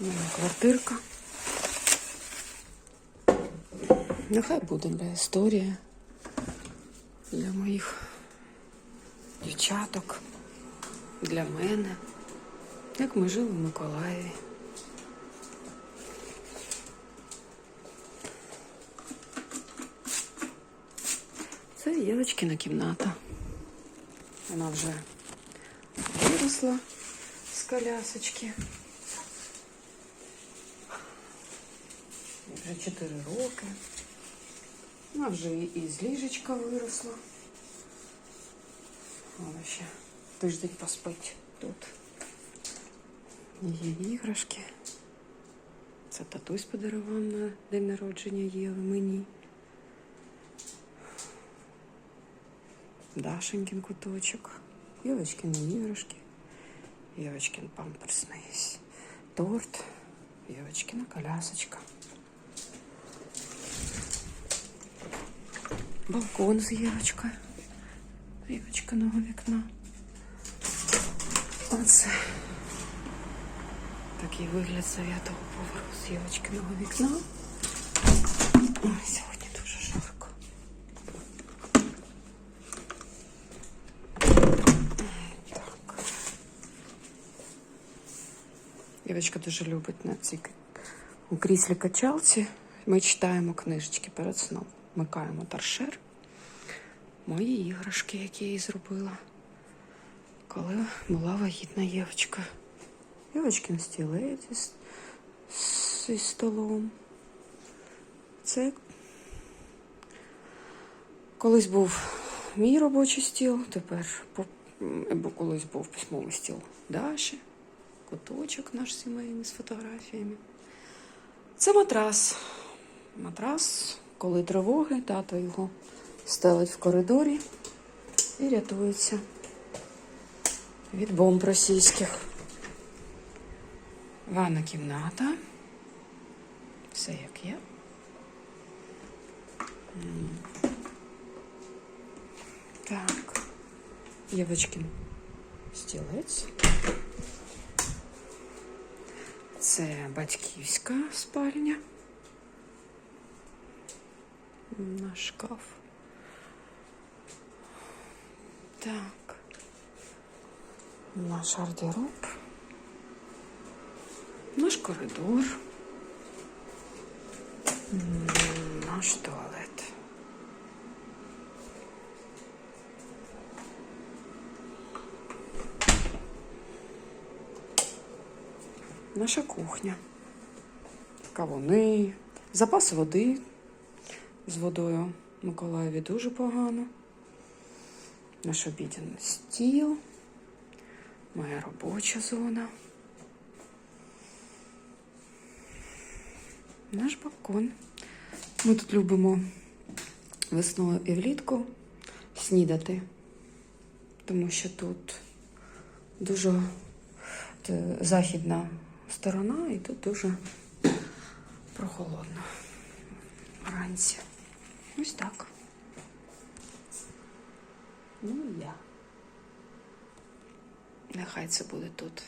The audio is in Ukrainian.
Моя квартирка. Нехай буде для історії, для моїх дівчаток, для мене, як ми жили в Миколаєві. Це Євочкина кімната. Вона вже виросла з колясочки. Вже 4 роки. Вона вже і з ліжечка виросла. Вона ще тиждень поспить тут. Її іграшки. Це татусь подарував на день народження Єви мені. Дашенькин куточок, Євочкины іграшки, Євочкин памперсний торт, Євочкина колясочка. Балкон з Євочкою. Євочкиного вікна. Оце. Такий вигляд з дев'ятого поверху з Євочкиного вікна. Ой, сьогодні дуже жарко. Так. Дівчинка дуже любить на цій у кріслі качалці. Ми читаємо книжечки перед сном. Вмикаємо торшер. Мої іграшки, які я їй зробила, коли була вагітна Євочка. Євочкин стілець із, з- із столом. Це колись був мій робочий стіл, тепер по- м, бо колись був письмовий стіл Даші, куточок наш сімейний з фотографіями. Це матрас. Матрас, коли тривоги, тато його стелить в коридорі і рятується від бомб російських. Ванна кімната. Все як є. Так. Євочкин стілець. Це батьківська спальня. Наш шкаф. Так. Наш гардероб. Наш коридор. Наш туалет. Наша кухня. Кавуни, запас води з водою Миколаєві дуже погано. Наш обіденний стіл, моя робоча зона. Наш балкон. Ми тут любимо весною і влітку снідати, тому що тут дуже е, західна сторона, і тут дуже прохолодно вранці. Ось так. Ну і я. Нехай це буде тут